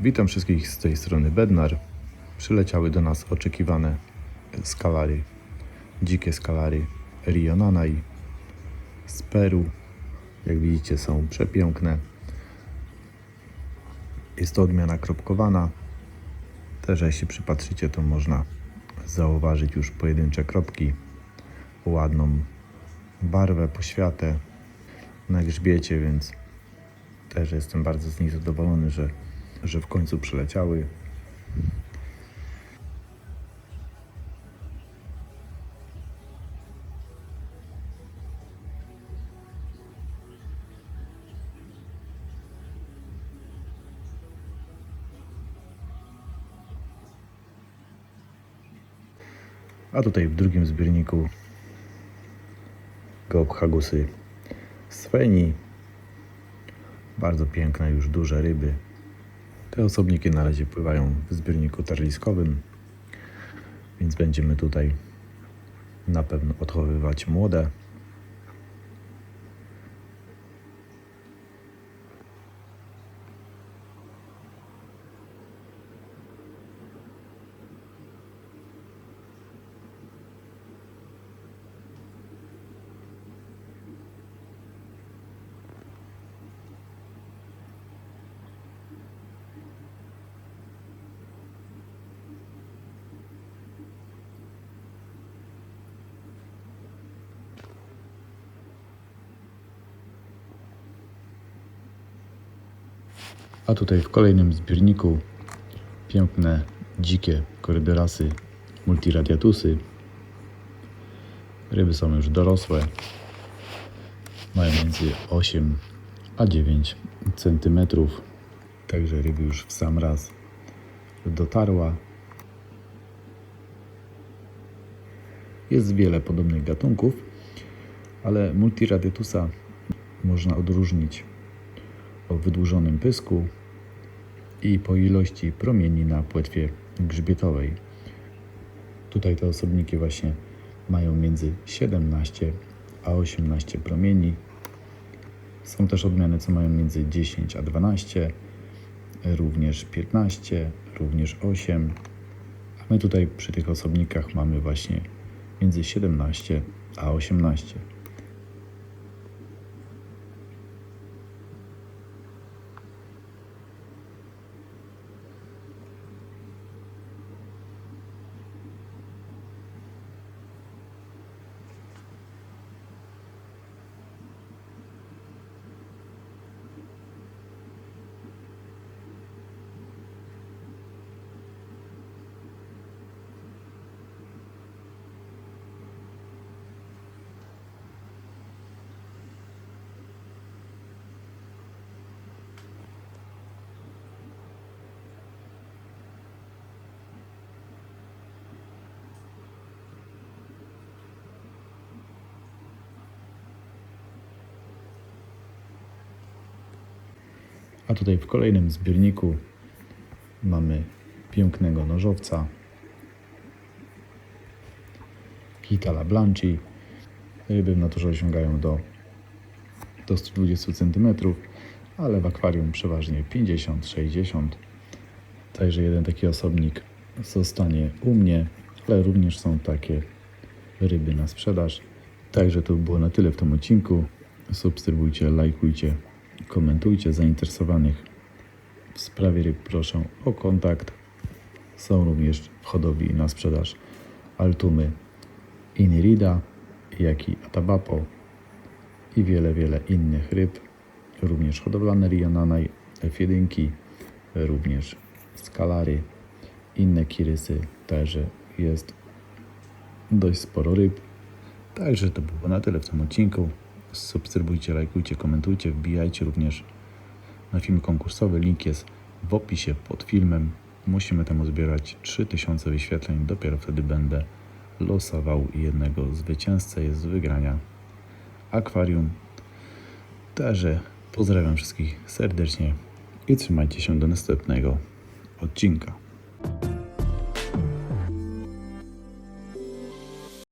Witam wszystkich z tej strony Bednar. Przyleciały do nas oczekiwane skalary, dzikie skalary Rionanai z Peru. Jak widzicie są przepiękne. Jest to odmiana kropkowana. Też się przypatrzycie to można zauważyć już pojedyncze kropki, ładną barwę, poświatę na grzbiecie, więc też jestem bardzo z nich zadowolony, że, że w końcu przyleciały. A tutaj w drugim zbiorniku Geophagusy Sfeni. Bardzo piękne, już duże ryby. Te osobniki na razie pływają w zbiorniku tarliskowym, więc będziemy tutaj na pewno odchowywać młode. A tutaj w kolejnym zbiorniku piękne, dzikie korydorasy, multiradiatusy. Ryby są już dorosłe. Mają między 8 a 9 centymetrów. Także ryby już w sam raz dotarła. Jest wiele podobnych gatunków, ale multiradiatusa można odróżnić o wydłużonym pysku i po ilości promieni na płetwie grzbietowej. Tutaj te osobniki właśnie mają między 17 a 18 promieni. Są też odmiany, co mają między 10 a 12, również 15, również 8. A my tutaj przy tych osobnikach mamy właśnie między 17 a 18. A tutaj w kolejnym zbiorniku mamy pięknego nożowca Hitala Blanchi. Ryby w naturze osiągają do, do 120 cm, ale w akwarium przeważnie 50-60 Także jeden taki osobnik zostanie u mnie, ale również są takie ryby na sprzedaż. Także to było na tyle w tym odcinku. Subskrybujcie, lajkujcie, komentujcie zainteresowanych w sprawie ryb proszę o kontakt. Są również w hodowli na sprzedaż altumy inirida, jak i atabapo i wiele, wiele innych ryb. Również hodowlane rionanaj, F1, również skalary, inne kirysy, także jest dość sporo ryb. Także to było na tyle w tym odcinku. Subskrybujcie, lajkujcie, komentujcie, wbijajcie również na film konkursowy. Link jest w opisie pod filmem. Musimy temu zbierać 3000 wyświetleń. Dopiero wtedy będę losował jednego zwycięzcę jest z wygrania akwarium. Także pozdrawiam wszystkich serdecznie i trzymajcie się do następnego odcinka.